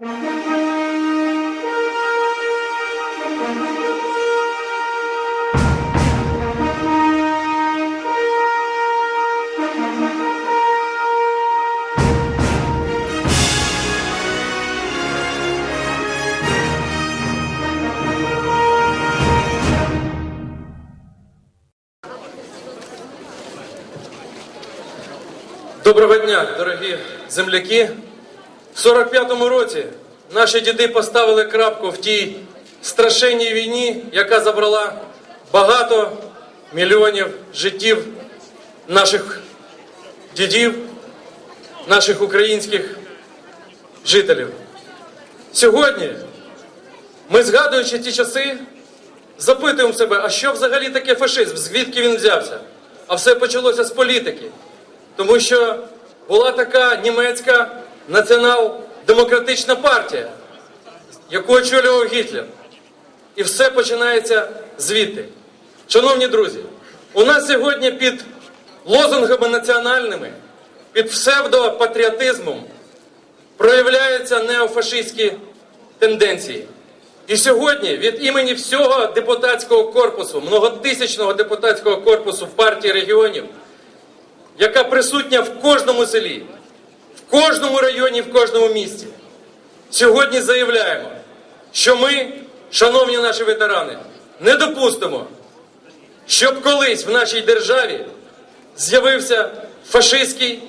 Доброго дня, дорогі земляки. В 45-му році наші діди поставили крапку в тій страшенній війні, яка забрала багато мільйонів життів наших дідів, наших українських жителів. Сьогодні ми, згадуючи ті часи, запитуємо себе, а що взагалі таке фашизм, звідки він взявся? А все почалося з політики. Тому що була така німецька націонал-демократична партія, яку очолював Гітлер. І все починається звідти. Шановні друзі, у нас сьогодні під лозунгами національними, під псевдопатріотизмом проявляються неофашистські тенденції. І сьогодні від імені всього депутатського корпусу, многотисячного депутатського корпусу в партії регіонів, яка присутня в кожному селі, кожному районі, в кожному місті. Сьогодні заявляємо, що ми, шановні наші ветерани, не допустимо, щоб колись в нашій державі з'явився фашистський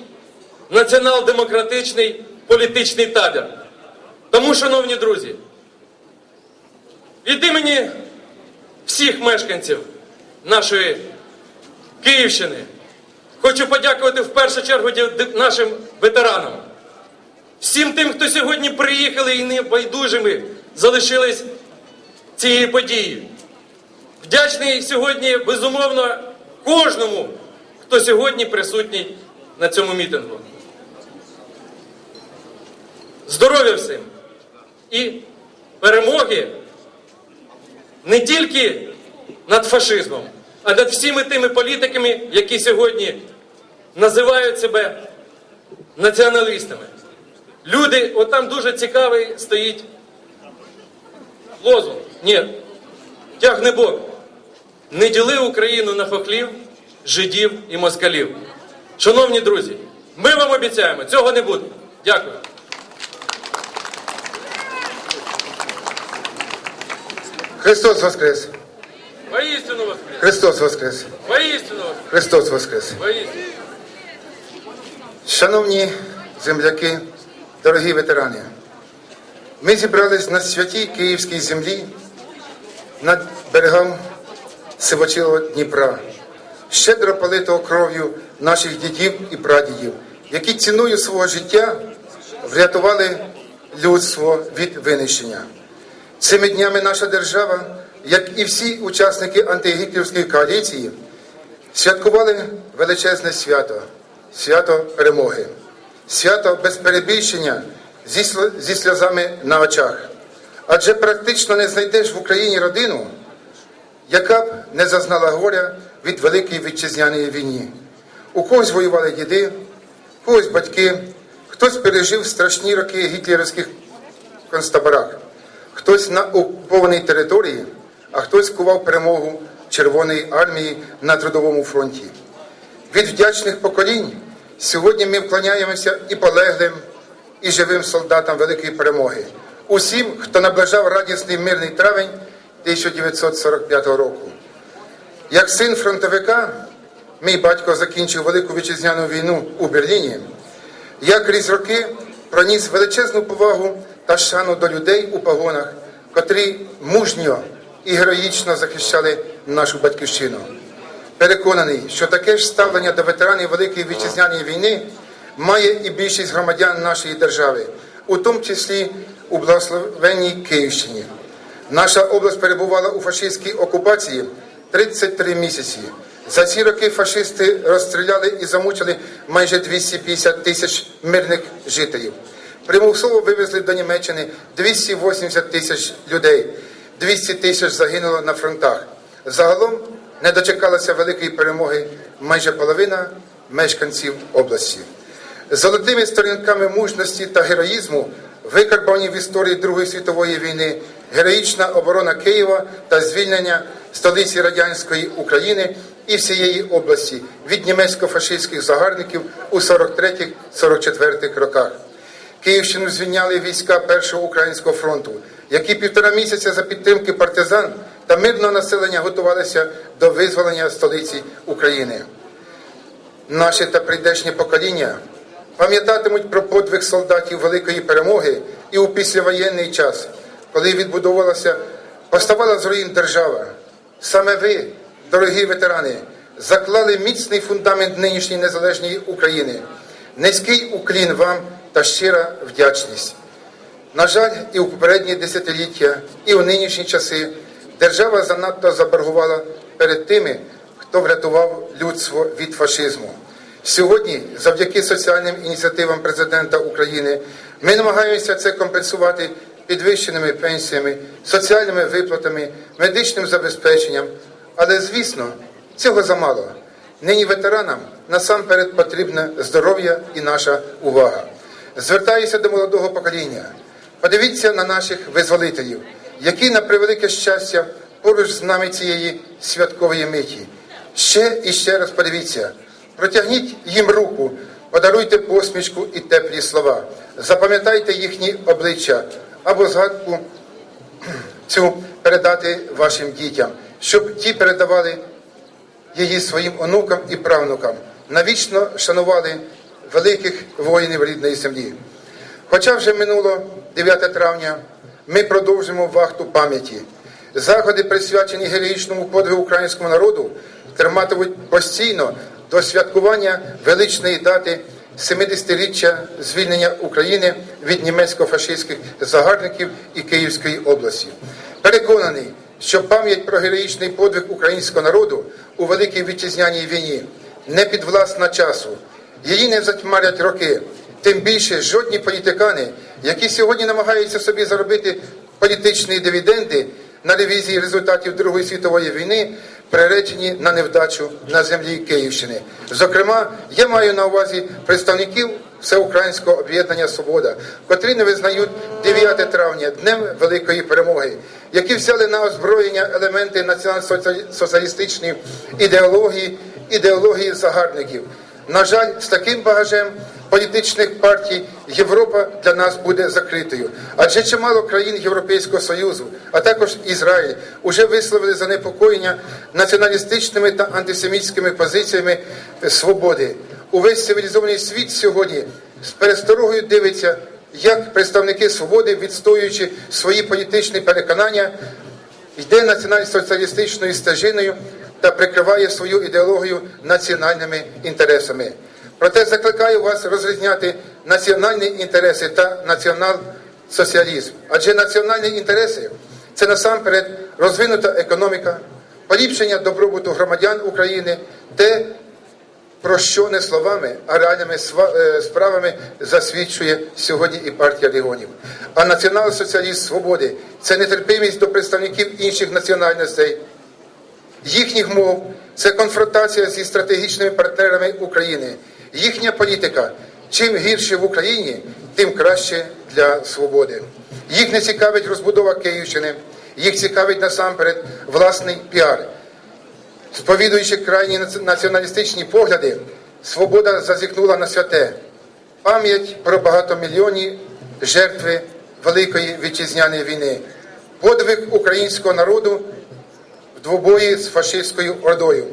націонал-демократичний політичний табір. Тому, шановні друзі, від імені всіх мешканців нашої Київщини. Хочу подякувати в першу чергу нашим ветеранам, всім тим, хто сьогодні приїхали і небайдужими залишились цієї події. Вдячний сьогодні, безумовно, кожному, хто сьогодні присутній на цьому мітингу. Здоров'я всім і перемоги не тільки над фашизмом, а над всіми тими політиками, які сьогодні називають себе націоналістами. Люди, от там дуже цікавий стоїть лозунг. Ні, тягне Бог. Не діли Україну на хохлів, жидів і москалів. Шановні друзі, ми вам обіцяємо, цього не буде. Дякую. Христос Воскрес! Воістину вас, Христос Воскрес! воістину Христос Воскрес! воістину. Шановні земляки, дорогі ветерани, ми зібрались на святій Київській землі над берегом Сивочилого Дніпра, щедро политого кров'ю наших дідів і прадідів, які ціною свого життя врятували людство від винищення. Цими днями наша держава, як і всі учасники антигітлерівської коаліції, святкували величезне свято, свято перемоги, свято без перебільшення зі, зі сльозами на очах. Адже практично не знайдеш в Україні родину, яка б не зазнала горя від Великої вітчизняної війни. У когось воювали діди, у когось батьки, хтось пережив страшні роки гітлерівських концтаборах, хтось на окупованій території, а хтось кував перемогу Червоної армії на Трудовому фронті. Від вдячних поколінь сьогодні ми вклоняємося і полеглим, і живим солдатам великої перемоги, усім, хто наближав радісний мирний травень 1945 року. Як син фронтовика, мій батько закінчив Велику вітчизняну війну у Берліні. Я крізь роки проніс величезну повагу та шану до людей у погонах, котрі мужньо і героїчно захищали нашу батьківщину. Переконаний, що таке ж ставлення до ветеранів Великої вітчизняної війни має і більшість громадян нашої держави, у тому числі у благословенній Київщині. Наша область перебувала у фашистській окупації 33 місяці. За ці роки фашисти розстріляли і замучили майже 250 тисяч мирних жителів. Примусово вивезли до Німеччини 280 тисяч людей, 200 тисяч загинуло на фронтах. Загалом не дочекалася великої перемоги майже половина мешканців області. Золотими сторінками мужності та героїзму викарбовані в історії Другої світової війни, героїчна оборона Києва та звільнення столиці радянської України і всієї області від німецько-фашистських загарбників у 43-44 роках. Київщину звільняли війська Першого українського фронту, які півтора місяця за підтримки партизан та мирного населення готувалися до визволення столиці України. Наші та прийдешні покоління пам'ятатимуть про подвиг солдатів великої перемоги і у післявоєнний час, коли відбудовувалася, поставала з руїн держава. Саме ви, дорогі ветерани, заклали міцний фундамент нинішньої незалежної України. Низький уклін вам та щира вдячність. На жаль, і у попередні десятиліття, і у нинішні часи держава занадто заборгувала перед тими, хто врятував людство від фашизму. Сьогодні, завдяки соціальним ініціативам президента України, ми намагаємося це компенсувати підвищеними пенсіями, соціальними виплатами, медичним забезпеченням. Але, звісно, цього замало. Нині ветеранам насамперед потрібне здоров'я і наша увага. Звертаюся до молодого покоління. Подивіться на наших визволителів, які на превелике щастя поруч з нами цієї святкової миті. Ще і ще раз подивіться, протягніть їм руку, подаруйте посмішку і теплі слова. Запам'ятайте їхні обличчя або згадку цю передати вашим дітям, щоб ті передавали її своїм онукам і правнукам, навічно шанували великих воїнів рідної землі. Хоча вже минуло 9 травня, ми продовжимо вахту пам'яті. Заходи, присвячені героїчному подвигу українському народу, триматимуть постійно до святкування величної дати 70-річчя звільнення України від німецько-фашистських загарбників і Київської області. Переконаний, що пам'ять про героїчний подвиг українського народу у Великій Вітчизняній війні не підвласна часу. Її не затьмарять роки. Тим більше жодні політикани, які сьогодні намагаються собі заробити політичні дивіденди на ревізії результатів Другої світової війни, приречені на невдачу на землі Київщини. Зокрема, я маю на увазі представників Всеукраїнського об'єднання Свобода, котрі не визнають 9 травня днем великої перемоги, які взяли на озброєння елементи націонал-соціалістичної ідеології, ідеології загарбників. На жаль, з таким багажем політичних партій Європа для нас буде закритою. Адже чимало країн Європейського Союзу, а також Ізраїль, уже висловили занепокоєння націоналістичними та антисемітськими позиціями свободи. Увесь цивілізований світ сьогодні з пересторогою дивиться, як представники свободи, відстоюючи свої політичні переконання, йде національно-соціалістичною стежиною та прикриває свою ідеологію національними інтересами. Проте закликаю вас розрізняти національні інтереси та націонал-соціалізм. Адже національні інтереси це насамперед розвинута економіка, поліпшення добробуту громадян України, те, про що не словами, а реальними е, справами засвідчує сьогодні і партія регіонів. А націонал-соціаліст свободи це нетерпимість до представників інших національностей, їхніх мов, це конфронтація зі стратегічними партнерами України. Їхня політика чим гірше в Україні, тим краще для свободи. Їх не цікавить розбудова Київщини, їх цікавить насамперед власний піар. Сповідуючи крайні націоналістичні погляди, свобода зазіхнула на святе пам'ять про багатомільйонні жертви Великої вітчизняної війни, подвиг українського народу двобої з фашистською ордою.